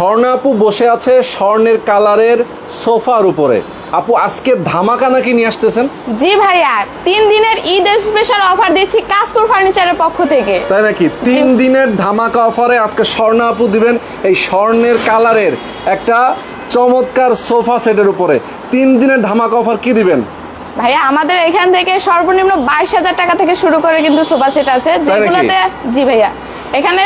স্বর্ণ আপু বসে আছে স্বর্ণের কালারের সোফার উপরে। আপু আজকে ধামাকা নাকি নিয়ে আসতেছেন? জি ভাইয়া তিন দিনের ঈদের স্পেশাল অফার দিচ্ছি কাশপুর ফার্নিচারের পক্ষ থেকে। তাই নাকি? তিন দিনের ধামাকা অফারে আজকে স্বর্ণ আপু দিবেন এই স্বর্ণের কালারের একটা চমৎকার সোফা সেটের উপরে। তিন দিনের ধামাকা অফার কি দিবেন? ভাইয়া আমাদের এখান থেকে সর্বনিম্ন বাইশ হাজার টাকা থেকে শুরু করে কিন্তু সোফা সেট আছে যেগুলোতে জি ভাইয়া। এখানে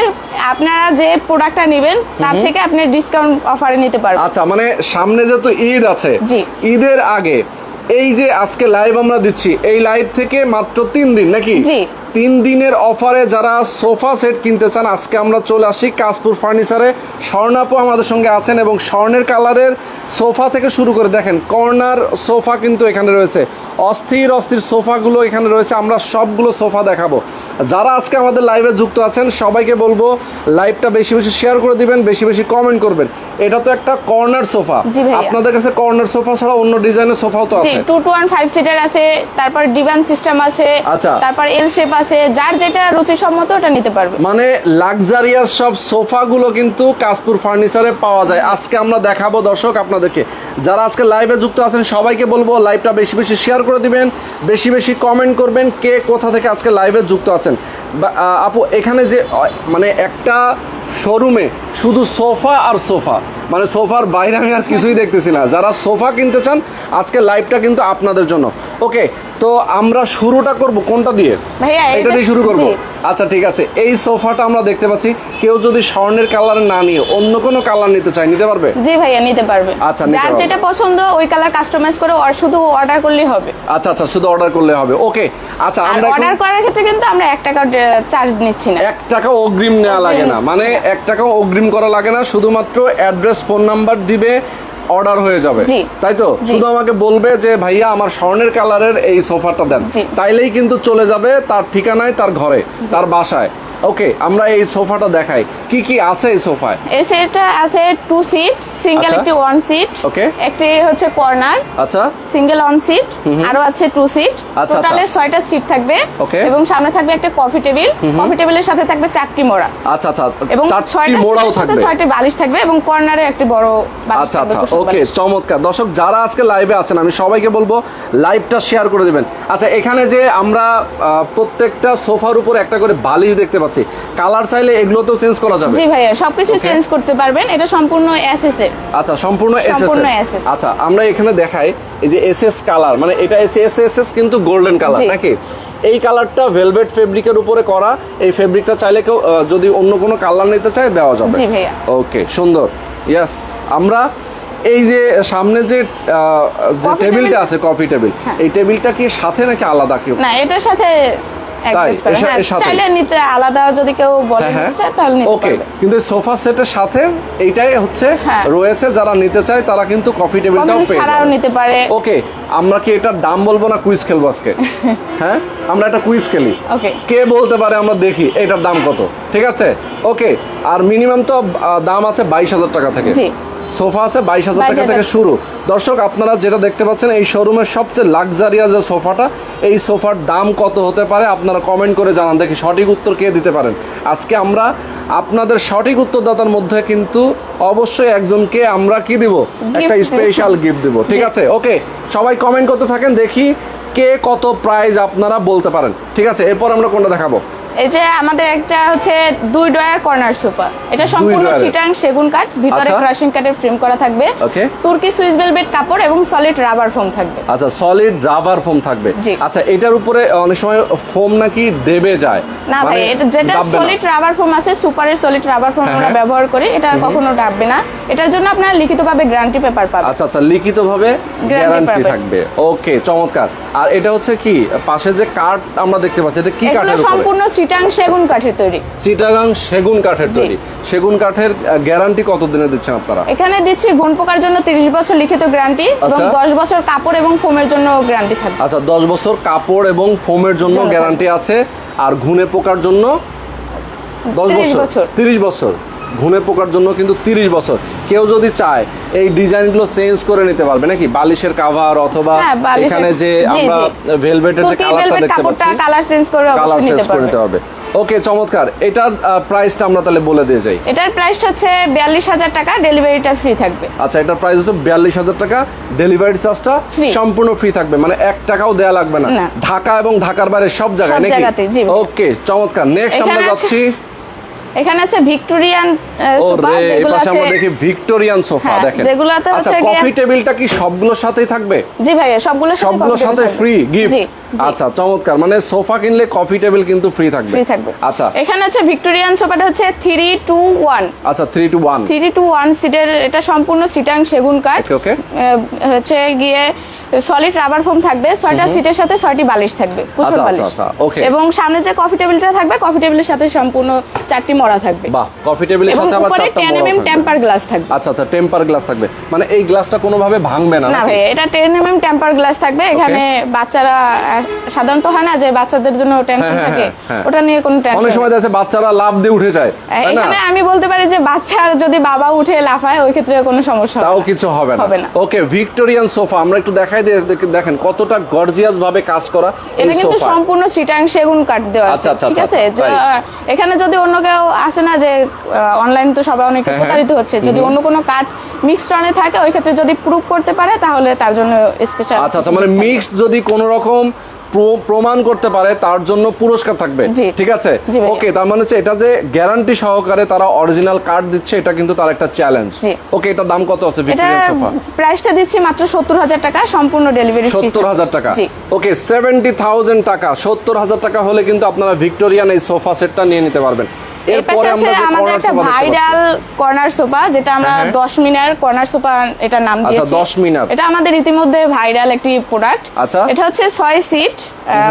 আপনারা যে প্রোডাক্টটা নেবেন তার থেকে আপনি ডিসকাউন্ট অফারে নিতে পারবেন আচ্ছা মানে সামনে যেহেতু ঈদ আছে জি। ঈদের আগে এই যে আজকে লাইভ আমরা দিচ্ছি এই লাইভ থেকে মাত্র তিন দিন নাকি জি। তিন দিনের অফারে যারা সোফা সেট কিনতে চান আজকে আমরা চলে আসি কাশপুর ফার্নিচারে। স্বর্ণাপু আমাদের সঙ্গে আছেন এবং স্বর্ণের কালারের সোফা থেকে শুরু করে দেখেন কর্নার সোফা কিন্তু এখানে রয়েছে। অস্থির অস্থির সোফাগুলো এখানে রয়েছে আমরা সবগুলো সোফা দেখাবো। যারা আজকে আমাদের লাইভে যুক্ত আছেন সবাইকে বলব লাইভটা বেশি বেশি শেয়ার করে দিবেন বেশি বেশি কমেন্ট করবেন। এটা তো একটা কর্নার সোফা। আপনাদের কাছে কর্নার সোফা ছাড়া অন্য ডিজাইনের সোফাও তো আছে। Two two one five seater আছে তারপর ডিভান সিস্টেম আছে আচ্ছা। তারপর এল শেপ আছে যার যেটা রুচিসম্মত ওটা নিতে পারবে। মানে লাক্সারিয়াস সব সোফা গুলো কিন্তু কাশপুর ফার্নিচারে পাওয়া যায়। আজকে আমরা দেখাবো দর্শক আপনাদেরকে। যারা আজকে লাইভে যুক্ত আছেন, সবাইকে বলব লাইভটা বেশি বেশি শেয়ার করে দিবেন, বেশি বেশি কমেন্ট করবেন কে কোথা থেকে আজকে লাইভে যুক্ত আছেন। আপু, এখানে যে মানে একটা শোরুমে শুধু সোফা আর সোফা। মানে সোফার বাইরে আমি আর কিছুই দেখতেছি না। যারা সোফা কিনতে চান আজকে লাইভটা কিন্তু আপনাদের জন্য। ওকে তো আমরা শুরুটা করব কোনটা দিয়ে? ভাইয়া, এটা দিয়ে শুরু করব। আচ্ছা ঠিক আছে। এই সোফাটা আমরা দেখতে পাচ্ছি। কেউ যদি স্বর্ণের কালার না নিয়ে অন্য কোনো কালার নিতে চায় নিতে পারবে? জি ভাইয়া নিতে পারবে। আচ্ছা, যার যেটা পছন্দ ওই কালার কাস্টমাইজ করে আর শুধু অর্ডার করলেই হবে। আচ্ছা আচ্ছা শুধু অর্ডার করলে হবে। ওকে আচ্ছা আমরা অর্ডার করার ক্ষেত্রে কিন্তু আমরা এক টাকা চার্জ নিচ্ছি না। এক টাকা অগ্রিম নেওয়া লাগে না। মানে এক টাকা অগ্রিম করা লাগে না শুধুমাত্র অ্যাড্রেস ফোন নাম্বার দিবে অর্ডার হয়ে যাবে। তাই তো? শুধু আমাকে বলবে যে ভাইয়া আমার স্বর্ণের কালারের এই সোফাটা দেন। তাইলেই কিন্তু চলে যাবে তার ঠিকানায় তার ঘরে তার বাসায়। ওকে আমরা এই সোফাটা দেখাই। কি কি আছে এই সোফায়? এই সেটটা আছে টু সিট সিঙ্গেল। একটি ওয়ান সিট ওকে একটি হচ্ছে কর্নার আচ্ছা। সিঙ্গেল ওয়ান সিট আরও আছে টু সিট টোটালে। ছয়টা সিট থাকবে. এবং সামনে থাকবে একটা কফি টেবিল কফি টেবিলের সাথে থাকবে চারটি মোড়া। আচ্ছা আচ্ছা। এবং চারটি ছয়টা মোড়াও থাকবে। ছয়টি বালিশ থাকবে এবং কর্নারে একটি বড় বালিশ আচ্ছা আচ্ছা। ওকে চমৎকার। দর্শক যারা আজকে লাইভে আছেন আমি সবাইকে বলব লাইভটা শেয়ার করে দিবেন। আচ্ছা এখানে যে আমরা প্রত্যেকটা সোফার উপর একটা করে বালিশ দেখতে পাচ্ছি। কালার চাইলে এগুলোতেও চেঞ্জ করা যাবে। জি ভাইয়া সবকিছু চেঞ্জ করতে পারবেন। এটা সম্পূর্ণ এসএস এর আচ্ছা সম্পূর্ণ এসএস আচ্ছা আমরা এখানে দেখাই এই যে এসএস কালার মানে এটা এস এস কিন্তু গোল্ডেন কালার নাকি? এই কালারটা ভেলভেট ফেব্রিকের উপরে করা এই ফেব্রিকটা চাইলে কেউ যদি অন্য কোনো কালার নিতে চায় দেওয়া যাবে। জি ভাইয়া। ওকে সুন্দর। ইয়েস আমরা এই যে সামনে যে যে টেবিলটা আছে কফি টেবিল হ্যাঁ। এই টেবিলটা কি সাথে নাকি আলাদা কেউ? না এটার সাথে সা- হ্যাঁ, এর সাথেই? চাইলে নিতে আলাদা যদি কেউ বলে হ্যাঁ নিতে চায় তাহলে ওকে কিন্তু সোফা সেটের সাথে এইটাই হচ্ছে হ্যাঁ। রয়েছে যারা নিতে চায় তারা কিন্তু কফি টেবিলটাও পেয়ে যাবে। নিতে পারে। ওকে আমরা কি এটার দাম বলব না কুইজ খেলব আজকে? হ্যাঁ আমরা একটা কুইজ খেলি। কে বলতে পারে আমরা দেখি এটার দাম কত? ঠিক আছে? ওকে আর মিনিমাম তো দাম আছে বাইশ হাজার টাকা থেকে। সোফা আছে বাইশ হাজার টাকা থেকে শুরু। দর্শক আপনারা যেটা দেখতে পাচ্ছেন এই শোরুমের সবচেয়ে লাক্সারিয়া যে সোফাটা এই সোফার দাম কত হতে পারে আপনারা কমেন্ট করে জানান। দেখি সঠিক উত্তর কে দিতে পারেন। আজকে আমরা আপনাদের সঠিক উত্তরদাতার মধ্যে কিন্তু অবশ্যই একজনকে আমরা কি দিব? একটা স্পেশাল গিফট দিব। ঠিক আছে? ওকে সবাই কমেন্ট করতে থাকেন দেখি কে কত প্রাইজ আপনারা বলতে পারেন। ঠিক আছে? এরপর আমরা কোনটা দেখাবো? এই যে আমাদের একটা হচ্ছে দুই ডয়ার কর্নার সোফা এটা সম্পূর্ণ চিটাং সেগুন কাঠ ভিতরে। ক্রাশিং কাঠের ফ্রেম করা থাকবে। Okay. তুর্কি সুইস ভেলভেট কাপড় এবং সলিড রাবার ফোম থাকবে। আচ্ছা সলিড রাবার ফোম থাকবে। আচ্ছা এটার উপরে অনেক সময় ফোম নাকি দেবে যায়। না মানে ভাই এটা যেটা সলিড রাবার ফোম আছে সুপারের সলিড রাবার ফোম আমরা হ্যাঁ। ব্যবহার করি এটা কখনো ডাববে না। এটার জন্য আপনারা লিখিতভাবে গ্যারান্টি পেপার পাবেন। আচ্ছা আচ্ছা লিখিত ভাবে গ্যারান্টি থাকবে। ওকে চমৎকার। আর এটা হচ্ছে কি পাশে যে কাঠ আমরা দেখতে পাচ্ছি এটা কি কাঠের উপরে? সম্পূর্ণ চিটাং সেগুন কাঠের তৈরি। চিটাগাং সেগুন কাঠের তৈরি। সেগুন কাঠের গ্যারান্টি কত দিনে দিচ্ছেন আপনারা? এখানে দিচ্ছি গুণ পোকার জন্য তিরিশ বছর লিখিত গ্যারান্টি এবং আচ্ছা। দশ বছর কাপড় এবং ফোমের জন্য গ্যারান্টি থাকবে। আচ্ছা দশ বছর কাপড় এবং ফোমের জন্য গ্যারান্টি আছে আর ঘুনে পোকার জন্য দশ 30 বছর। বছর। তিরিশ বছর। ঘুনে পোকার জন্য কিন্তু তিরিশ বছর। কেউ যদি চায় এই ডিজাইনগুলো চেঞ্জ করে নিতে পারবে নাকি? বালিশের কাভার অথবা হ্যাঁ, এখানে যে আমরা। ভেলভেটের যে কালারটা দেখতে পাচ্ছি কালার চেঞ্জ করে কালার চেঞ্জ করে পারবে। নিতে হবে। ওকে চমৎকার। এটার প্রাইসটা আমরা তাহলে বলে দিয়ে যাই। এটার প্রাইসটা হচ্ছে বিয়াল্লিশ হাজার টাকা ডেলিভারিটা ফ্রি থাকবে। আচ্ছা এটার প্রাইস হচ্ছে বিয়াল্লিশ হাজার টাকা ডেলিভারি চার্জটা। সম্পূর্ণ ফ্রি থাকবে। মানে এক টাকাও দেয়া লাগবে না। না। ঢাকা এবং ঢাকার বাইরে সব জায়গায় নাকি? ওকে চমৎকার। নেক্সট আমরা যাচ্ছি এখানে আছে ভিক্টোরিয়ান সোফা যেগুলো আছে আমরা দেখি ভিক্টোরিয়ান সোফা হ্যাঁ, দেখেন। যেগুলোতে আচ্ছা হচ্ছে কফি টেবিলটা কি সবগুলোর সাথেই থাকবে? জি ভাইয়া সবগুলো সবগুলোর সাথে ফ্রি গিফট। আচ্ছা চমৎকার। মানে সোফা কিনলে কফি টেবিল কিন্তু ফ্রি থাকবে। ফ্রি থাকবে। আচ্ছা। এখানে হচ্ছে ভিক্টোরিয়ান সোফাটা হচ্ছে থ্রি টু ওয়ান আচ্ছা three two one three two one সিটের এটা সম্পূর্ণ সিটাং সেগুন কাঠ ওকে হচ্ছে গিয়ে সলিড রাবার ফোম থাকবে ছয়টা সিটের সাথে ছয়টি বালিশ থাকবে কুশন আচ্ছা, বালিশ। আচ্ছা, এবং সামনে যে কফি টেবিলটা থাকবে কফি টেবিলের সাথে সম্পূর্ণ চারটি মরা থাকবে। বাহ কফি টেবিলের সাথে আবার চারটা এম থাকবে। টেম্পার গ্লাস থাকবে। আচ্ছা আচ্ছা টেম্পার গ্লাস থাকবে। মানে এই গ্লাসটা কোনোভাবে ভাঙবে না না ভাই এটা ten M M temper glass থাকবে এখানে বাচ্চারা সাধারণত হয় না যে বাচ্চাদের জন্য টেনশন হ্যাঁ, থাকে? হ্যাঁ, হ্যাঁ। ওটা নিয়ে কোনো অনেক সময় দেখা বাচ্চারা লাভ দিয়ে উঠে যায় এখানে আমি বলতে পারি যে বাচ্চার যদি বাবা উঠে লাফায় ওই ক্ষেত্রে কোনো সমস্যা হবে তাও না। কিছু হবে না। ওকে ভিক্টোরিয়ান সোফা আমরা একটু দেখাই দেখেন কতটা গর্জিয়াস ভাবে কাজ করা এটা কিন্তু সম্পূর্ণ সিটাং সেগুন কাট দেওয়া আছে আচ্ছা, ঠিক আচ্ছা, আছে? আচ্ছা। আহ, এখানে যদি অন্য কেউ আসে না যে অনলাইন তো সবাই অনেক হ্যাঁ, হ্যাঁ। প্রতারিত হচ্ছে। যদি অন্য কোনো কাট মিক্সড থাকে ওই ক্ষেত্রে যদি প্রুভ করতে পারে তাহলে তার জন্য স্পেশাল আচ্ছা আচ্ছা মানে মিক্স যদি কোন রকম প্রমাণ করতে পারে তার জন্য পুরস্কার থাকবে। ঠিক আছে? ওকে তার মানে হচ্ছে এটা যে গ্যারান্টি সহকারে তারা অরিজিনাল কার্ড দিচ্ছে এটা কিন্তু তার একটা চ্যালেঞ্জ ওকে এটা দাম কত আছে ভিক্টোরিয়ান সোফা প্রাইসটা দিচ্ছি মাত্র সত্তর হাজার টাকা সম্পূর্ণ ডেলিভারি সত্তর হাজার টাকা। ওকে সেভেন্টি থাউজেন্ড টাকা। সত্তর হাজার টাকা হলে কিন্তু আপনারা ভিক্টোরিয়ান এই সোফা সেটটা নিয়ে নিতে পারবেন। আমাদের একটা ভাইরাল কর্নার সোফা যেটা আমরা হ্যাঁ, হ্যাঁ। দশ মিনার কর্নার সোফা এটা নাম আচ্ছা, 10 মিনার। এটা আমাদের ইতিমধ্যে ভাইরাল একটি প্রোডাক্ট আচ্ছা। এটা হচ্ছে ছয় সিট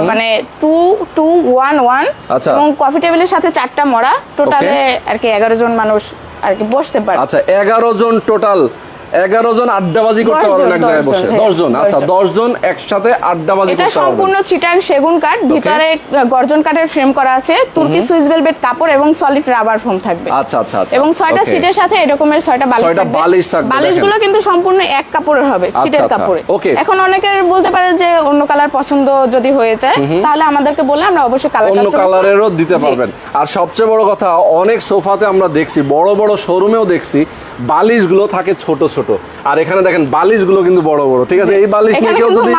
মানে টু টু ওয়ান ওয়ান আচ্ছা। এবং কফি টেবিলের সাথে চারটা মরা টোটালে আর কি এগারো জন মানুষ আর কি বসতে পারে আচ্ছা এগারো জন টোটাল এগারো জন আড্ডাবাজি করতে পারবেন এক জায়গায় বসে। হ্যাঁ, দশ জন আচ্ছা দশ জন একসাথে আড্ডাবাজি করতে পারবেন। সম্পূর্ণ চিটাং সেগুন কাঠ ভিতরে গর্জন কাঠের ফ্রেম করা আছে তুর্কি সুইস ভেলভেট কাপড় এবং সলিড রাবার ফোম থাকবে। আচ্ছা আচ্ছা আচ্ছা। এবং ছয়টা সিটের সাথে এরকমের ছয়টা বালিশ ছয়টা থাকবে। বালিশ থাকবে, বালিশগুলো কিন্তু সম্পূর্ণ এক কাপড়ের হবে সিটের আচ্ছা, কাপড়ে। Okay. এখন অনেকের বলতে পারে যে অন্য কালার পছন্দ যদি হয়ে যায় তাহলে আমাদেরকে বলে আমরা অবশ্যই কালার অন্য কালারেরও দিতে পারবেন। আর সবচেয়ে বড় কথা অনেক সোফাতে আমরা দেখছি বড় বড় শোরুমেও দেখছি বালিশগুলো থাকে ছোট ছোট। আর এখানে দেখেন বালিশগুলো কিন্তু বড় বড় ঠিক আছে? এই বালিশ নিয়ে কেউ যদি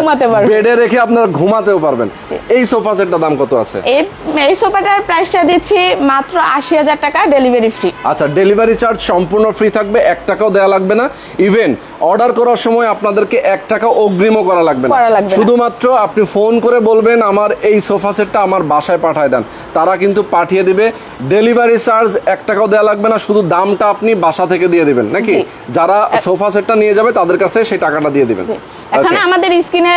ঘুমাতে পারবে। বেডে রেখে আপনারা ঘুমাতেও পারবেন। এই সোফা সেটটার দাম কত আছে? এই এই সোফাটার প্রাইসটা দিচ্ছি মাত্র আশি হাজার টাকা ডেলিভারি ফ্রি আচ্ছা ডেলিভারি চার্জ সম্পূর্ণ ফ্রি থাকবে এক টাকাও দেওয়া লাগবে না। ইভেন অর্ডার করার সময় আপনাদেরকে এক টাকা অগ্রিমও করা লাগবে না। শুধুমাত্র আপনি ফোন করে বলবেন আমার এই সোফা সেটটা আমার বাসায় পাঠায় দেন। তারা কিন্তু পাঠিয়ে দিবে। ডেলিভারি চার্জ এক টাকাও দেওয়া লাগবে না শুধু দামটা আপনি বাসা থেকে দিয়ে দিবেন নাকি? যারা সোফা সেটটা নিয়ে যাবে তাদের কাছে সেই টাকাটা দিয়ে দিবেন। এখানে আমাদের স্ক্রিনে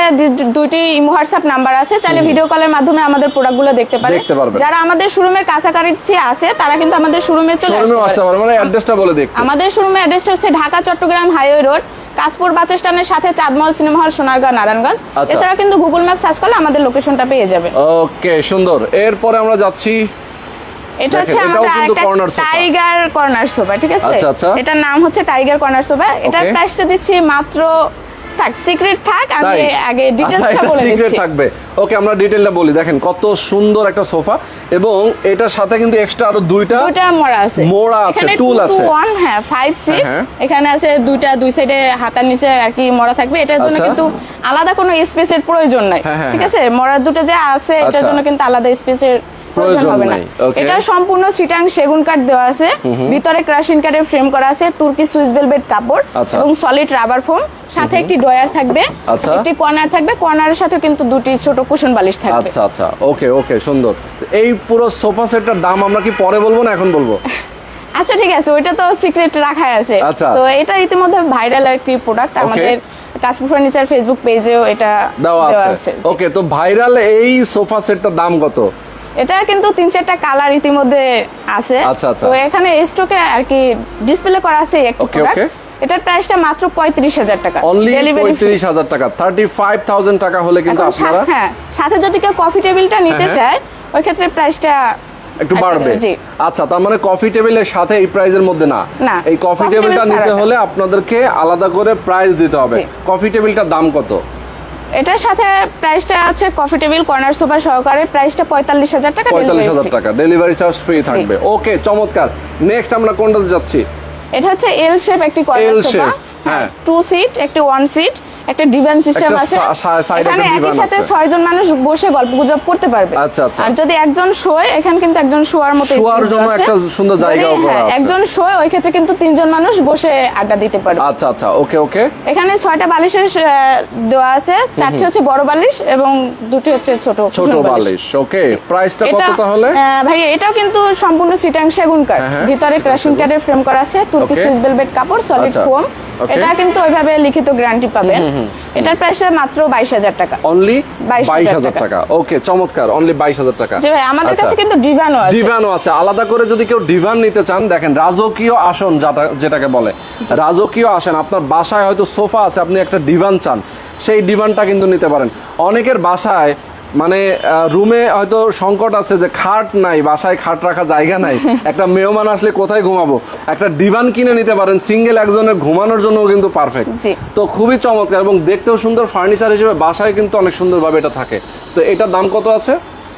দুইটি ইমো হোয়াটসঅ্যাপ নাম্বার আছে চাইলে ভিডিও কলের মাধ্যমে আমাদের প্রোডাক্টগুলো দেখতে পারে। যারা আমাদের শোরুমের কাছাকাছি আছে তারা কিন্তু আমাদের শোরুমে চলে আসতে পারে। মানে অ্যাড্রেসটা বলে দেখ আমাদের শোরুমের অ্যাড্রেসটা হচ্ছে Dhaka Chittagong highway road Kashpur bus স্ট্যান্ডের সাথে চাঁদমহল সিনেমা হল সোনারগাঁও নারায়ণগঞ্জ আচ্ছা। এছাড়া কিন্তু গুগল ম্যাপ সার্চ করলে আমাদের লোকেশনটা পেয়ে যাবে ওকে সুন্দর এরপরে আমরা যাচ্ছি এটা হচ্ছে আমাদের আরেকটা টাইগার কর্নার সোফা ঠিক আছে আচ্ছা, আচ্ছা। এটার নাম হচ্ছে টাইগার কর্নার সোফা এটার. প্রাইসটা দিচ্ছি মাত্র থাক সিক্রেট থাক আমি আগে আচ্ছা ডিটেইলসটা বলে সিক্রেট থাকবে। ওকে আমরা ডিটেইলটা বলি। দেখেন কত সুন্দর একটা সোফা। এবং এটার সাথে কিন্তু এক্সট্রা আরও দুইটা দুইটা মোড়া আছে। মোড়া আছে, to আছে। one, হ্যাঁ ফাইভ সিট হ্যাঁ, এখানে আছে দুইটা দুই সাইডে হাতার নিচে আর কি মরা থাকবে। এটার জন্য আচ্ছা। কিন্তু আলাদা কোনো স্পেসের প্রয়োজন নাই। হ্যাঁ, হ্যাঁ, ঠিক হ্যাঁ। আছে? মরার দুটো যে আছে এটার আচ্ছা। জন্য কিন্তু আলাদা স্পেসের প্রয়োজন হবে না। এটা সম্পূর্ণ চিটাং সেগুন কাঠ দেওয়া আছে। ভিতরে ক্রাশিন কাঠের ফ্রেম করা আছে তুর্কি সুইস ভেলভেট কাপড় আচ্ছা। এবং সলিড রাবার ফোম সাথে একটি ডয়ার থাকবে আচ্ছা। একটি কর্নার থাকবে কর্নারের সাথে কিন্তু দুটি ছোট কুশন বালিশ থাকবে। আচ্ছা আচ্ছা। ওকে ওকে সুন্দর। এই পুরো সোফা সেটটার দাম আমরা কি পরে বলব না এখন বলব? আচ্ছা ঠিক আছে ওইটা তো সিক্রেট রাখা আছে। আচ্ছা। তো এটা ইতিমধ্যে ভাইরাল একটি প্রোডাক্ট আমাদের কাশপুর ফার্নিচার ফেসবুক পেজেও এটা দেওয়া আছে। আছে। ওকে তো ভাইরাল এই সোফা সেটটার দাম কত? এটা কিন্তু তিন চারটা কালার ইতিমধ্যে আছে। আচ্ছা, আচ্ছা। তো এখানে স্টকে আর কি ডিসপ্লে করা আছে একটি Okay, প্রোডাক্ট এটার প্রাইসটা মাত্র পঁয়ত্রিশ হাজার টাকা। অনলি পঁয়ত্রিশ হাজার টাকা। থার্টি ফাইভ থাউজেন্ড টাকা হলে কিন্তু আপনারা হ্যাঁ সাথে যদি কেউ কফি টেবিলটা নিতে হ্যাঁ, চায় ওই ক্ষেত্রে প্রাইসটা একটু বাড়বে। আচ্ছা তার মানে কফি টেবিলের সাথে এই প্রাইজের মধ্যে না, এই কফি টেবিলটা নিতে হলে আপনাদেরকে আলাদা করে প্রাইস দিতে হবে। কফি টেবিলটার দাম কত? এটার সাথে প্রাইসটা আছে কফি টেবিল কর্নার সোফা সহকারে প্রাইসটা পঁয়তাল্লিশ হাজার টাকা পঁয়তাল্লিশ হাজার। টাকা। ডেলিভারি চার্জ ফ্রি থাকবে। ওকে চমৎকার। নেক্সট আমরা কোনটাতে যাচ্ছি? এটা হচ্ছে এল শেপ একটি কর্নার সোফা হ্যাঁ। টু সিট একটি ওয়ান সিট একটা ডিভান সিস্টেম আছে এখানে একই সাথে। ছয়জন মানুষ বসে গল্প গুজব করতে পারবে আচ্ছা, আচ্ছা। আর যদি একজন শোয় এখানে কিন্তু একজন শোয়ার মতো শোয়ার জন্য একটা সুন্দর জায়গাও করা হ্যাঁ, আছে। একজন শোয় ওই ক্ষেত্রে কিন্তু তিনজন মানুষ বসে আড্ডা দিতে পারবে আচ্ছা আচ্ছা ওকে ওকে এখানে ছয়টা বালিশের দেওয়া আছে চারটি হচ্ছে বড় বালিশ এবং দুটি হচ্ছে ছোট ছোট বালিশ ওকে প্রাইসটা কত তাহলে ভাই এটাও কিন্তু সম্পূর্ণ সিটাং সেগুন কাঠ হ্যাঁ, হ্যাঁ। ভিতরে ক্রাশিং কাঠের ফ্রেম করা আছে তুর্কি. সুইস ভেলভেট কাপড় সলিড আচ্ছা। Foam Okay. এটা কিন্তু ওইভাবে লিখিত গ্যারান্টি পাবেন। এটার প্রাইস মাত্র বাইশ হাজার টাকা। অনলি 22,000 টাকা। ওকে চমৎকার। অনলি বাইশ হাজার টাকা। যে ভাই আমাদের আচ্ছা। কাছে কিন্তু ডিভানও আছে। ডিভানও আছে। আলাদা করে যদি কেউ ডিভান নিতে চান দেখেন রাজকীয় আসন যেটাকে বলে। রাজকীয় আসন আপনার বাসায় হয়তো সোফা আছে আপনি একটা ডিভান চান। সেই ডিভানটা কিন্তু নিতে পারেন। অনেকের বাসায় মানে রুমে হয়তো সংকট আছে যে খাট নাই বাসায় খাট রাখা জায়গা নাই। একটা মেয়মান আসলে কোথায় ঘুমাবো? একটা ডিভান কিনে নিতে পারেন সিঙ্গেল একজনের ঘুমানোর জন্য কিন্তু পারফেক্ট তো খুবই চমৎকার এবং দেখতেও সুন্দর ফার্নিচার হিসেবে বাসায় কিন্তু অনেক সুন্দরভাবে এটা থাকে। তো এটার দাম কত আছে?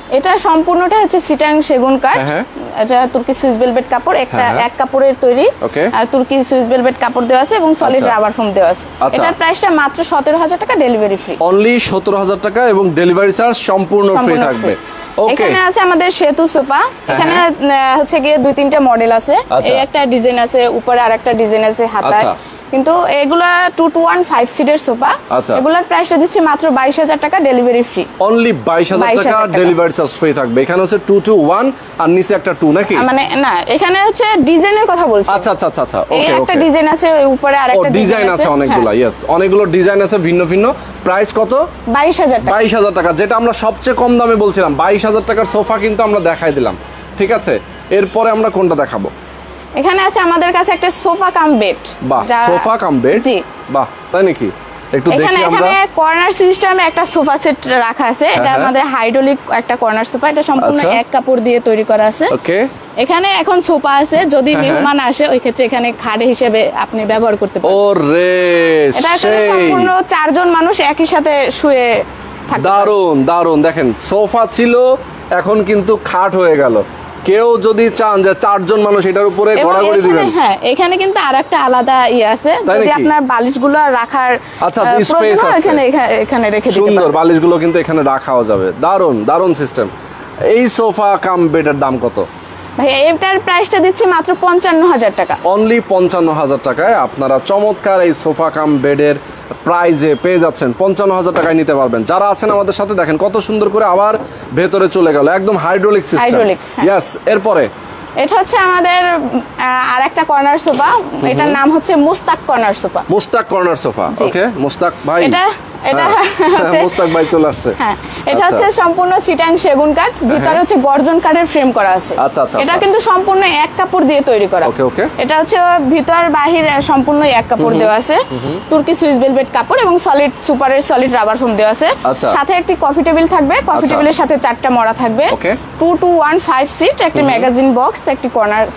এটা সম্পূর্ণটা হচ্ছে সিটাং সেগুন কাঠ হ্যাঁ, হ্যাঁ। এটা তুর্কি সুইস ভেলভেট কাপড় একটা হ্যাঁ। এক কাপড়ের তৈরি আর তুর্কি সুইস ভেলভেট কাপড় দেওয়া আছে এবং সলিড। রাবার ফোম দেওয়া আছে আচ্ছা। এটার প্রাইসটা মাত্র সতেরো হাজার টাকা ডেলিভারি ফ্রি অনলি সতেরো হাজার টাকা এবং ডেলিভারি চার্জ সম্পূর্ণ ফ্রি থাকবে এখানে আছে আমাদের সেতু সোফা এখানে হচ্ছে গিয়ে দুই তিনটা মডেল আছে আচ্ছা। এই একটা ডিজাইন আছে উপরে আর একটা ডিজাইন আছে হাতায় আচ্ছা। কিন্তু এগুলা টু টু ওয়ান ফাইভ সিটের সোফা আচ্ছা। এগুলার প্রাইসটা দিচ্ছি মাত্র বাইশ হাজার টাকা ডেলিভারি ফ্রি অনলি বাইশ হাজার টাকা। ডেলিভারি চার্জ ফ্রি থাকবে। এখানে হচ্ছে টু টু ওয়ান আর নিচে একটা টু নাকি? মানে না এখানে হচ্ছে ডিজাইনের কথা বলছি। আচ্ছা আচ্ছা আচ্ছা আচ্ছা ওকে একটা ডিজাইন আছে উপরে আর একটা ডিজাইন আছে। অনেকগুলো ইয়েস অনেকগুলো ডিজাইন আছে ভিন্ন ভিন্ন। প্রাইস কত? বাইশ হাজার টাকা। বাইশ হাজার টাকা যেটা আমরা সবচেয়ে কম দামে বলছিলাম। বাইশ হাজার টাকার সোফা কিন্তু আমরা দেখাই দিলাম। ঠিক আছে? এরপরে আমরা কোনটা দেখাবো? এখানে আছে আমাদের কাছে একটা সোফা কাম বেড। বাহ সোফা কাম বেড? জি। বাহ তাই নাকি? একটু এখানে দেখি আমরা। এখানে কর্নার সিস্টেমে একটা সোফা সেট রাখা আছে। এটা হ্যাঁ। আমাদের হাইড্রোলিক একটা কর্নার সোফা। এটা সম্পূর্ণ আচ্ছা। এক কাপড় দিয়ে তৈরি করা আছে। ওকে। এখানে এখন সোফা আছে। যদি হ্যাঁ, হ্যাঁ। মেহমান আসে ওই ক্ষেত্রে এখানে খাট হিসেবে আপনি ব্যবহার করতে পারেন। ও রে এটা আসলে সম্পূর্ণ চারজন মানুষ একই সাথে শুয়ে দারুণ দারুণ দেখেন সোফা ছিল এখন কিন্তু খাট হয়ে গেল। কেউ যদি চান যে চারজন মানুষ এটার উপরে এখানে- দিবেন। হ্যাঁ এখানে কিন্তু আর একটা আলাদা ইয়ে আছে। যদি? আপনার বালিশগুলো রাখার আচ্ছা, হয়, আছে। এখানে এখানে রেখে দিতে সুন্দর বালিশগুলো কিন্তু এখানে রাখাও যাবে। দারুণ দারুণ সিস্টেম এই সোফা কাম বেডের দাম কত? ভাই এটার প্রাইসটা দিচ্ছি মাত্র পঞ্চান্ন হাজার টাকা। অনলি পঞ্চান্ন হাজার টাকায় আপনারা চমৎকার এই সোফা কাম বেডের প্রাইজে পেয়ে যাচ্ছেন। পঞ্চান্ন হাজার টাকায় নিতে পারবেন। যারা আছেন আমাদের সাথে দেখেন কত সুন্দর করে আবার ভেতরে চলে গেল। একদম হাইড্রোলিক সিস্টেম। ইয়াস এরপরে? এটা হচ্ছে আমাদের আর একটা কর্নার সোফা এটার নাম হচ্ছে Mustaq corner sofa Mustaq corner sofa. Okay Mustaq ভাই। এটা এটা হ্যাঁ, হচ্ছে- মুস্তাক ভাই চলে আসছে। হ্যাঁ এটা আচ্ছা। হচ্ছে সম্পূর্ণ সিটাং সেগুন কাঠ ভিতরে হচ্ছে গর্জন কাঠের ফ্রেম করা আছে। আচ্ছা, আচ্ছা, এটা। কিন্তু সম্পূর্ণ এক কাপড় দিয়ে তৈরি করা। ওকে, ওকে। এটা হচ্ছে ভিতর বাহির সম্পূর্ণ এক কাপড় দেওয়া আছে। তুর্কি সুইস ভেলভেট কাপড় এবং সলিড সুপারের সলিড রাবার ফোম দেওয়া আছে। সাথে একটি কফি টেবিল থাকবে। কফি। টেবিলের সাথে চারটা মরা থাকবে। Two two one five seat একটি ম্যাগাজিন বক্স একটি কর্নার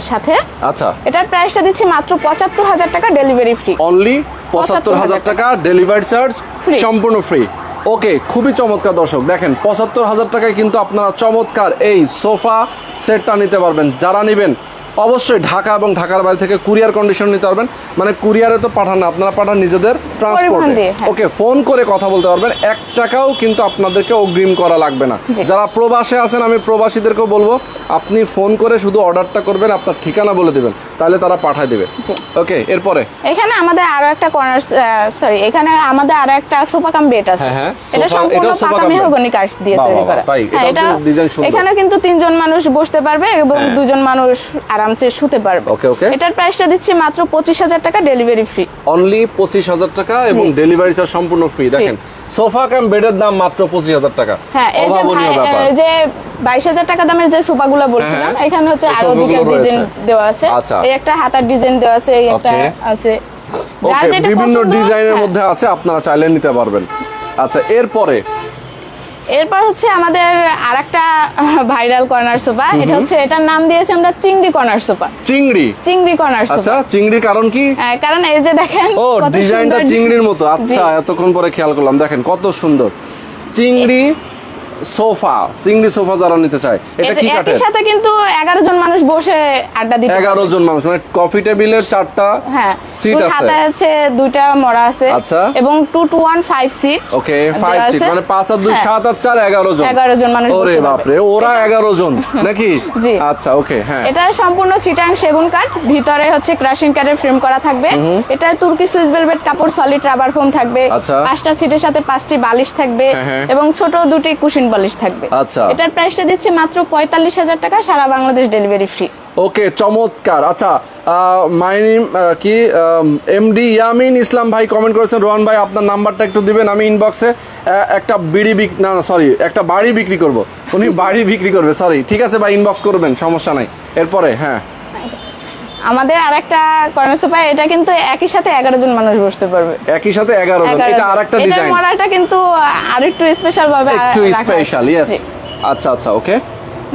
সাথে। আচ্ছা। এটার প্রাইসটা দিচ্ছি মাত্র পঁচাত্তর হাজার টাকা ডেলিভারি ফ্রি অনলি পঁচাত্তর হাজার টাকা ডেলিভারি চার্জ সম্পূর্ণ ফ্রি ওকে খুবই চমৎকার দর্শক দেখেন পঁচাত্তর হাজার টাকায় কিন্তু আপনারা চমৎকার এই সোফা সেটটা নিতে পারবেন। যারা নেবেন অবশ্যই ঢাকা এবং ঢাকার বাইরে থেকে কুরিয়ার কন্ডিশন নিতে পারবেন। মানে কুরিয়ারে তো পাঠান না আপনারা পাঠান নিজেদের ট্রান্সপোর্টে হ্যাঁ। ওকে ফোন করে কথা বলতে পারবেন। এক টাকাও কিন্তু আপনাদেরকে অগ্রিম করা লাগবে না। যারা প্রবাসে আছেন আমি প্রবাসীদেরকেও বলব আপনি ফোন করে শুধু অর্ডারটা করবেন আপনার ঠিকানা বলে দিবেন তাহলে তারা পাঠায় দিবে। ওকে এরপরে? এখানে আমাদের আরও একটা কর্নার সরি এখানে আমাদের আরও একটা সোফা কাম বেড আছে। হ্যাঁ, হ্যাঁ, এটা সম্পূর্ণ পাকা মেহগনি কাঠ দিয়ে তৈরি করা। তাই, হ্যাঁ, এটা design সুন্দর। এখানে কিন্তু তিনজন মানুষ বসতে পারবে এবং। দুজন মানুষ আরামসে শুতে পারবে। Okay, okay. এটার প্রাইসটা দিচ্ছি মাত্র পঁচিশ হাজার টাকা ডেলিভারি ফ্রি অনলি পঁচিশ হাজার টাকা এবং ডেলিভারি চার্জ সম্পূর্ণ ফ্রি দেখেন সোফা কাম বেডের দাম মাত্র পঁচিশ হাজার টাকা। হ্যাঁ এই যে বাইশ হাজার টাকা দামের যে সোফাগুলো বলছিলাম হ্যাঁ, এখানে হচ্ছে আরও দুটা ডিজাইন দেওয়া আছে। এই একটা হাতার ডিজাইন দেওয়া আছে এই একটা আছে। ওকে বিভিন্ন ডিজাইনের হ্যাঁ। মধ্যে আছে আপনারা চাইলে নিতে পারবেন। আচ্ছা এরপরে এরপর হচ্ছে আমাদের আর একটা ভাইরাল কর্নার সোফা। এটা হচ্ছে এটার নাম দিয়েছি আমরা চিংড়ি কর্নার সোফা। চিংড়ি? চিংড়ি কর্নার সোফা। আচ্ছা চিংড়ির কারণ কি? কারণ এই যে দেখেন ও ডিজাইনটা চিংড়ির মতো। আচ্ছা এতক্ষণ পরে খেয়াল করলাম। দেখেন কত সুন্দর। চিংড়ি সোফা চিংড়ি সোফা যারা নিতে চায় এটা কি কাঠের সাথে কিন্তু এগারো জন মানুষ বসে আড্ডা দিতে এগারো পারবে। জন মানুষ মানে কফি টেবিলের চারটা হ্যাঁ সিট আছে হাতায় আছে দুইটা মরা আছে আচ্ছা। এবং two two one five seat okay five দেওয়া সিট মানে পাঁচ আর দুই হ্যাঁ। সাত আর চার এগারো জন 11 জন মানুষ ওরে পারবে। বাপরে ওরা এগারো জন নাকি জি। আচ্ছা ওকে হ্যাঁ এটা সম্পূর্ণ চিটাং সেগুন কাঠ ভিতরে হচ্ছে ক্রাশিং কাঠের ফ্রেম করা থাকবে এটা তুর্কি সুইস ভেলভেট কাপড় সলিড রাবার ফোম থাকবে আচ্ছা। পাঁচটা সিটের সাথে পাঁচটি বালিশ থাকবে হ্যাঁ, হ্যাঁ। এবং ছোট দুটি কুশন বালিশ থাকবে। আচ্ছা। এটার প্রাইসটা দিচ্ছে মাত্র পঁয়তাল্লিশ হাজার টাকা সারা বাংলাদেশ ডেলিভারি ফ্রি ওকে চমৎকার। আচ্ছা মাই নেম কি এমডি ইয়ামিন ইসলাম ভাই কমেন্ট করেছেন। রোহান ভাই আপনার নাম্বারটা একটু দিবেন আমি ইনবক্সে একটা বিড়ি বিক না সরি একটা বাড়ি বিক্রি করব। উনি বাড়ি বিক্রি করবে সরি ঠিক আছে ভাই ইনবক্স করবেন সমস্যা নাই। এরপরে হ্যাঁ। আমাদের আরেকটা কর্নার সোফা এটা কিন্তু একই সাথে এগারো জন মানুষ বসতে পারবে। একই সাথে এগারো জন। এটা জন। আর একটা এটার ডিজাইন মরাটা কিন্তু আর একটু স্পেশাল ভাবে একটু স্পেশাল ইয়েস আচ্ছা আচ্ছা ওকে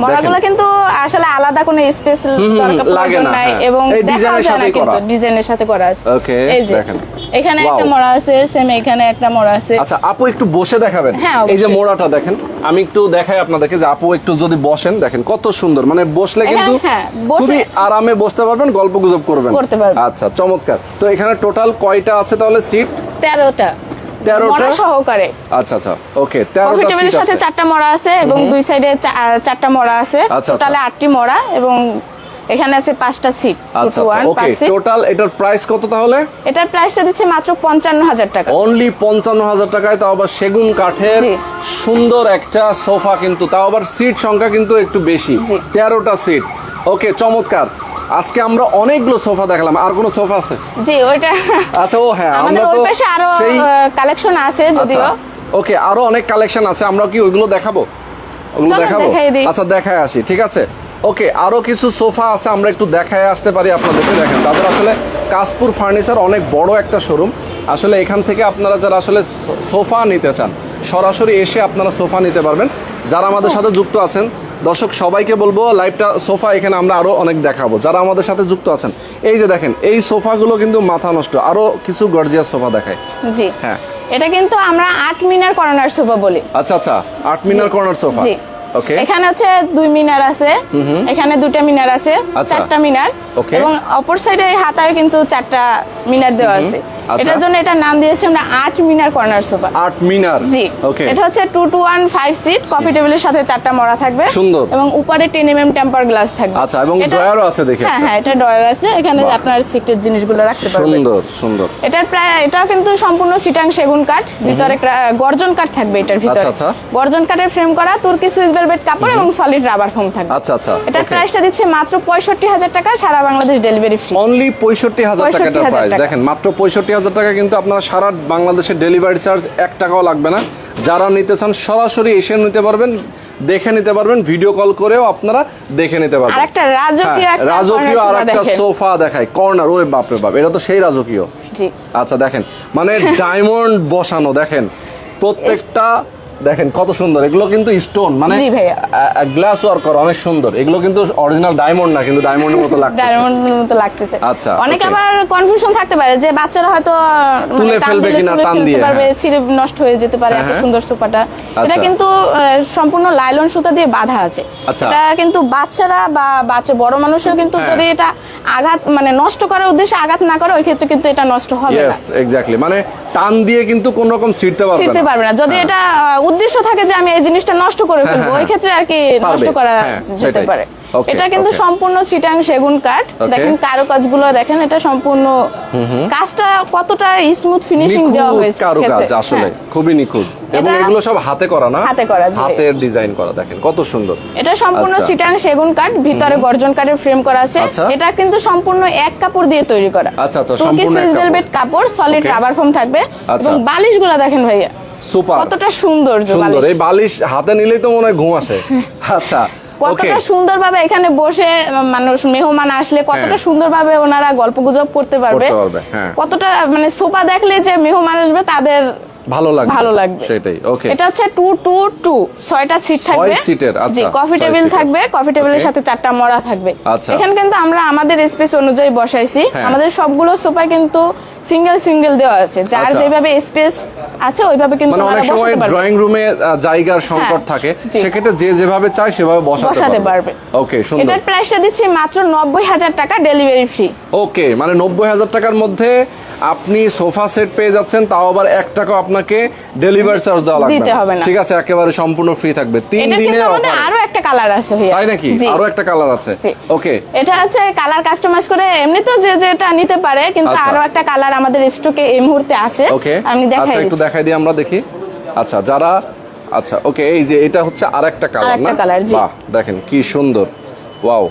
মরাগুলো কিন্তু আসলে আলাদা কোনো স্পেস দরকার লাগে না, নাই হ্যাঁ। এবং ডিজাইনের কিন্তু করা। ডিজাইনের সাথে করা আছে। ওকে এই যে। দেখেন। এখানে একটা মরা আছে সেম এখানে একটা মরা আছে। আচ্ছা আপু একটু বসে দেখাবেন। হ্যাঁ, এই যে মোড়াটা দেখেন আমি একটু দেখাই আপনাদেরকে যে আপু একটু যদি বসেন দেখেন কত সুন্দর। মানে বসলে এখানে, কিন্তু হ্যাঁ, খুবই আরামে বসতে পারবেন গল্প গুজব করবেন। করতে পারবেন। আচ্ছা চমৎকার। তো এখানে টোটাল কয়টা আছে তাহলে সিট তেরোটা। তেরোটা? সহকারে। আচ্ছা আচ্ছা ওকে তেরোটা সাথে চারটা মরা আছে এবং দুই সাইডে চারটা মরা আছে। আচ্ছা, টোটালে আচ্ছা। আটটি মরা এবং এখানে আছে পাঁচটা সিট আচ্ছা আচ্ছা ওকে টোটাল এটার প্রাইস কত তাহলে? এটার প্রাইসটা দিচ্ছে মাত্র পঞ্চান্ন হাজার টাকা। অনলি পঞ্চান্ন হাজার টাকায় তাও আবার সেগুন কাঠের সুন্দর একটা সোফা কিন্তু তাও আবার সিট সংখ্যা কিন্তু একটু বেশি। তেরোটা সিট ওকে চমৎকার। আজকে আমরা অনেকগুলো সোফা দেখালাম। আর কোনো সোফা আছে? জি ওইটা আচ্ছা ও হ্যাঁ আমাদের ওই পাশে আরও কালেকশন আছে যদিও। ওকে আরও অনেক কালেকশন আছে। আমরা কি ওইগুলো দেখাবো? ওগুলো দেখাবো? আচ্ছা দেখায় আসি ঠিক আছে? ওকে আরও কিছু সোফা আছে আমরা একটু দেখায় আসতে পারি আপনাদেরকে। দেখেন তাদের আসলে কাশপুর ফার্নিচার অনেক বড় একটা শোরুম। আসলে এখান থেকে আপনারা যারা আসলে সোফা নিতে চান সরাসরি এসে আপনারা সোফা নিতে পারবেন। যারা আমাদের সাথে যুক্ত আছেন দর্শক সবাইকে বলব লাইভটা সোফা এখানে আমরা আরও অনেক দেখাবো। যারা আমাদের সাথে যুক্ত আছেন এই যে দেখেন এই সোফাগুলো কিন্তু মাথা নষ্ট। আরও কিছু গর্জিয়াস সোফা দেখায় জি। হ্যাঁ। এটা কিন্তু আমরা আট মিনার কর্নার সোফা বলি। আচ্ছা আচ্ছা আট মিনার কর্নার সোফা। জি। এখানে হচ্ছে দুই মিনার আছে। এখানে দুটা মিনার আছে আচ্ছা। চারটা মিনার। এবং অপর সাইডে হাতায় কিন্তু চারটা মিনার দেওয়া আছে। এটার জন্য এটার নাম দিয়েছি আমরা আট মিনার কর্নার সোফা। আট মিনার? জি। ওকে। এটা হচ্ছে two two one five seat coffee টেবিলের সাথে চারটা মরা থাকবে। সুন্দর। এবং উপরে ten M M temper glass থাকবে। আচ্ছা, এবং এটা- drawer ও আছে দেখি হ্যাঁ হ্যাঁ এটা ড্রয়ার আছে। এখানে আপনার সিক্রেট জিনিসগুলো রাখতে পারবেন। সুন্দর সুন্দর। এটার প্রায় এটাও কিন্তু সম্পূর্ণ সিটাং সেগুন কাঠ। ভিতরে গর্জন কাঠ থাকবে এটার ভিতরে। আচ্ছা, আচ্ছা। গর্জন কাঠের ফ্রেম করা তুর্কি সুইস ভেলভেট কাপড় এবং সলিড রাবার ফোম থাকবে। আচ্ছা আচ্ছা এটার প্রাইসটা দিচ্ছে মাত্র পঁয়ষট্টি হাজার টাকা সারা বাংলাদেশ ডেলিভারি ফ্রি অনলি পঁয়ষট্টি হাজার টাকা। দেখেন মাত্র পঁয়ষট্টি হাজার টাকা কিন্তু আপনার সারা বাংলাদেশে ডেলিভারি চার্জ এক টাকাও লাগবে না। যারা নিতে চান সরাসরি এসে নিতে পারবেন দেখে নিতে পারবেন ভিডিও কল করেও আপনারা দেখে নিতে পারবেন। রাজকীয় হ্যাঁ, রাজকীয় আর একটা সোফা দেখায় কর্নার ওরে বাপরে বাপ এটা তো সেই রাজকীয়। আচ্ছা দেখেন। মানে ডায়মন্ড বসানো দেখেন। প্রত্যেকটা দেখেন কত সুন্দর এগুলো কিন্তু স্টোন মানে গ্লাস ওয়ার্ক করা অনেক সুন্দর এগুলো কিন্তু অরিজিনাল ডায়মন্ড না কিন্তু ডায়মন্ডের মতো লাগছে ডায়মন্ডের মতো লাগতেছে আচ্ছা, অনেকে. আবার কনফিউশন থাকতে পারে যে বাচ্চারা হয়তো মানে তুলে ফেলবে কিনা, টান দিয়ে, পারবে হ্যাঁ। ছিঁড়ে নষ্ট হয়ে যেতে পারে হ্যাঁ, এত হ্যাঁ। সুন্দর সোফাটা এটা আচ্ছা। কিন্তু সম্পূর্ণ লাইলন সুতা দিয়ে বাঁধা আছে আচ্ছা। এটা কিন্তু বাচ্চারা বা বাচ্চা বড় মানুষও কিন্তু। যদি এটা আঘাত মানে নষ্ট করার উদ্দেশ্যে আঘাত না করে ওই ক্ষেত্রে কিন্তু এটা নষ্ট হবে না এক্স্যাক্টলি মানে টান দিয়ে কিন্তু কোন রকম ছিঁড়তে পারবে ছিঁড়তে না পারবে না যদি। এটা উদ্দেশ্য থাকে যে আমি এই জিনিসটা নষ্ট করে হ্যাঁ, ফেলব হ্যাঁ, ওই ক্ষেত্রে আর কি নষ্ট করা হ্যাঁ, যেতে পারে এটা কিন্তু সম্পূর্ণ সিটাং সেগুন কাঠ. দেখেন কারুকাজগুলো দেখেন এটা সম্পূর্ণ কাজটা কতটা স্মুথ ফিনিশিং দেওয়া হয়েছে কারুকাজ ঠিক আছে? আসলে হ্যাঁ। খুবই নিখুঁত এবং এগুলো সব হাতে করা না হাতে করা। হাতের ডিজাইন করা দেখেন কত সুন্দর এটা সম্পূর্ণ আচ্ছা। সিটাং সেগুন কাঠ ভিতরে গর্জন কাঠের ফ্রেম করা আছে আচ্ছা। এটা কিন্তু সম্পূর্ণ এক কাপড় দিয়ে তৈরি করা আচ্ছা, আচ্ছা, সম্পূর্ণ। ভেলভেট কাপড় সলিড. রাবার ফোম থাকবে আচ্ছা। এবং বালিশগুলো দেখেন ভাইয়া সুপার। কতটা সুন্দর সুন্দর। এই বালিশ হাতে নিলেই তো মনে হয় ঘুম আসে। আচ্ছা কতটা সুন্দরভাবে এখানে বসে মানুষ মেহমান আসলে কতটা হ্যাঁ। সুন্দরভাবে ওনারা গল্প গুজব করতে পারবে হ্যাঁ। কতটা মানে সোফা দেখলে যে মেহমান আসবে তাদের ভালো লাগবে। ভালো লাগবে। সেটাই ওকে এটা হচ্ছে টু টু টু ছয়টা সিট থাকবে। সিটের, আচ্ছা, কফি টেবিল থাকবে কফি টেবিলের সাথে চারটা মরা থাকবে। আচ্ছা। এখানে কিন্তু আমরা আমাদের স্পেস অনুযায়ী বসাইছি। হ্যাঁ। আমাদের সবগুলো সোফা কিন্তু সিঙ্গেল সিঙ্গেল দেওয়া আছে। যার আচ্ছা। যেভাবে স্পেস আছে ওইভাবে কিন্তু মানে অনেক সময় ড্রয়িং রুমে জায়গার সংকট হ্যাঁ, থাকে সেক্ষেত্রে যে যেভাবে চায় সেভাবে বসাতে পারবে। ওকে সুন্দর। এটার প্রাইসটা দিচ্ছি মাত্র নব্বই হাজার টাকা ডেলিভারি ফ্রি ওকে মানে নব্বই হাজার টাকার মধ্যে আপনি সোফা সেট পেয়ে যাচ্ছেন তাও আবার এক টাকা আপনাকে ডেলিভারি চার্জ দেওয়া লাগবে দিতে হবে না। ঠিক আছে একেবারে সম্পূর্ণ ফ্রি থাকবে। তিন offer। আরও একটা কালার আছে তাই নাকি? আরও একটা কালার আছে। ওকে এটা হচ্ছে কালার কাস্টমাইজ করে এমনি তো যে যেটা নিতে পারে কিন্তু আচ্ছা। আরও একটা কালার আমাদের স্টকে এই মুহূর্তে আছে। ওকে আমি দেখাই আচ্ছা একটু দেখাই দিই আমরা দেখি। আচ্ছা যারা আচ্ছা ওকে এই যে এটা হচ্ছে আরেকটা কালার না। বাহ দেখেন কি সুন্দর। ওয়াও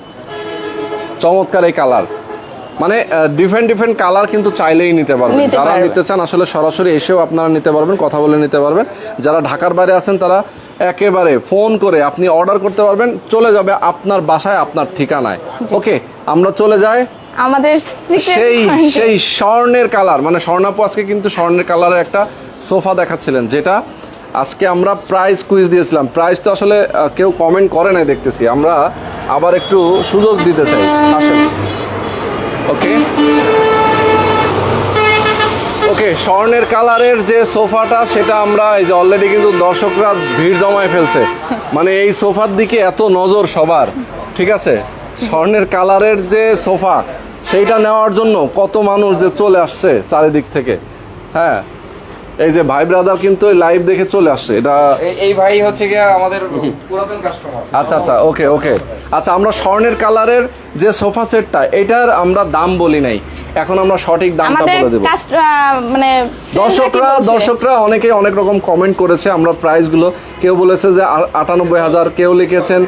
চমৎকার এই কালার মানে ডিফারেন্ট ডিফারেন্ট কালার কিন্তু চাইলেই নিতে পারবেন। যারা নিতে চান আসলে সরাসরি এসেও আপনারা নিতে পারবেন কথা বলে নিতে পারবেন। যারা ঢাকার বাইরে আছেন তারা একেবারে ফোন করে আপনি অর্ডার করতে পারবেন চলে যাবে আপনার বাসায় আপনার ঠিকানায়। ওকে আমরা চলে যাই। আমাদের সেই সেই স্বর্ণের কালার মানে স্বর্ণাপু আজকে কিন্তু স্বর্ণের কালারের একটা সোফা দেখাচ্ছিলেন যেটা আজকে আমরা প্রাইস কুইজ দিয়েছিলাম। প্রাইস তো আসলে কেউ কমেন্ট করে নাই দেখতেছি। আমরা আবার একটু সুযোগ দিতে চাই। আসেন। ওকে ওকে স্বর্ণের কালারের যে সোফাটা, সেটা আমরা এই যে অলরেডি কিন্তু দর্শকরা ভিড় জমায় ফেলছে। মানে এই সোফার দিকে এত নজর সবার, ঠিক আছে? স্বর্ণের কালারের যে সোফা, সেইটা নেওয়ার জন্য কত মানুষ যে চলে আসছে চারিদিক থেকে হ্যাঁ? এই যে ভাই ব্রাদার কিন্তু লাইভ দেখে চলে আসছে এটা এই- ভাই হচ্ছে গিয়ে আমাদের পুরাতন কাস্টমার আচ্ছা আচ্ছা ওকে ওকে আচ্ছা আমরা স্বর্ণের কালারের যে সোফা সেটটা এটার আমরা দাম বলি নাই। এখন আমরা সঠিক দামটা বলে দেবো। কাস্ট মানে দর্শকরা দর্শকরা অনেকে অনেক রকম কমেন্ট করেছে আমরা প্রাইসগুলো কেউ বলেছে যে আটানব্বই হাজার কেউ লিখেছেন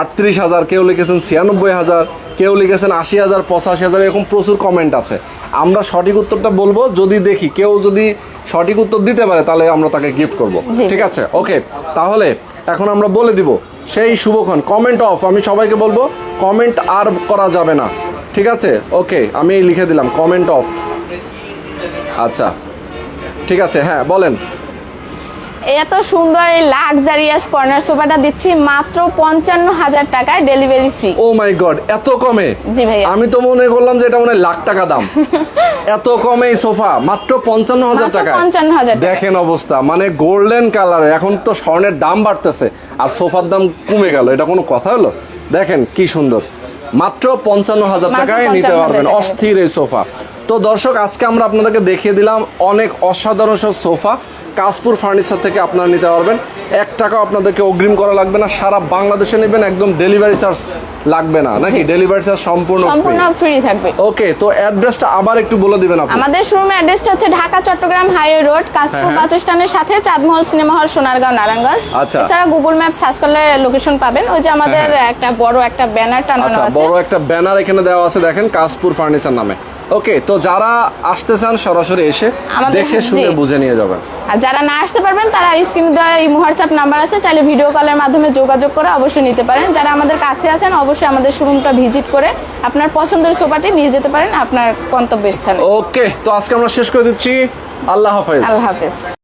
আটত্রিশ হাজার কেউ লিখেছেন ছিয়ানব্বই হাজার কেউ লিখেছেন আশি হাজার পঁচাশি হাজার এরকম প্রচুর কমেন্ট আছে। আমরা সঠিক উত্তরটা বলব যদি দেখি কেউ যদি সঠিক উত্তর দিতে পারে তাহলে আমরা তাকে গিফট করব। ঠিক আছে? ওকে তাহলে এখন আমরা বলে দিব সেই শুভক্ষণ কমেন্ট অফ আমি সবাইকে বলব কমেন্ট আর করা যাবে না। ঠিক আছে? ওকে আমি লিখে দিলাম কমেন্ট অফ আচ্ছা ঠিক আছে হ্যাঁ বলেন। এত সুন্দর এই লাক্সারিয়াস কর্নার সোফাটা দিচ্ছি মাত্র পঞ্চান্ন হাজার টাকায় delivery free oh my god এত কমে? জি ভাইয়া। আমি তো মনে করলাম যে এটা মনে লাখ টাকা দাম। এত কমে এই সোফা মাত্র পঞ্চান্ন হাজার টাকা 55,000 টাকা। দেখেন অবস্থা মানে গোল্ডেন কালার এখন তো স্বর্ণের দাম বাড়তেছে আর সোফার দাম কমে গেল এটা কোনো কথা হলো? দেখেন কি সুন্দর মাত্র পঞ্চান্ন হাজার টাকায় নিতে পারবেন অস্থির এই সোফা তো দর্শক আজকে আমরা আপনাদেরকে দেখিয়ে দিলাম অনেক অসাধারণ সব সোফা। কাশপুর ফার্নিচার থেকে আপনারা নিতে পারবেন। এক টাকাও আপনাদেরকে অগ্রিম করা লাগবে না। সারা বাংলাদেশে নেবেন একদম ডেলিভারি চার্জ লাগবে না। নাকি? ডেলিভারি চার্জ সম্পূর্ণ সম্পূর্ণ ফ্রি থাকবে। ওকে তো অ্যাড্রেসটা আবার একটু বলে দিবেন আপনি। আমাদের শোরুমের অ্যাড্রেসটা হচ্ছে ঢাকা চট্টগ্রাম হাইওয়ে রোড কাশপুর হ্যাঁ, বাস স্ট্যান্ডের সাথে চাঁদমহল সিনেমা হল সোনারগাঁও নারায়ণগঞ্জ। আচ্ছা। এছাড়া গুগল ম্যাপ সার্চ করলে লোকেশন পাবেন। ওই যে আমাদের হ্যাঁ, একটা বড় একটা ব্যানার টানানো আচ্ছা আছে। বড় একটা ব্যানার এখানে দেওয়া আছে দেখেন কাশপুর ফার্নিচার নামে। ওকে তো যারা আসতে চান সরাসরি এসে দেখে শুনে বুঝে নিয়ে যাবেন। আর যারা না আসতে পারবেন তারা স্ক্রিনে দেওয়া এই হোয়াটসঅ্যাপ নাম্বার আছে চাইলে ভিডিও কলের মাধ্যমে যোগাযোগ করে অবশ্যই নিতে পারেন। যারা আমাদের কাছে আছেন অবশ্যই আমাদের শোরুমটা ভিজিট করে আপনার পছন্দের সোফাটি নিয়ে যেতে পারেন আপনার গন্তব্যস্থানে। ওকে তো আজকে আমরা শেষ করে দিচ্ছি। আল্লাহ হাফেজ। আল্লাহ হাফেজ।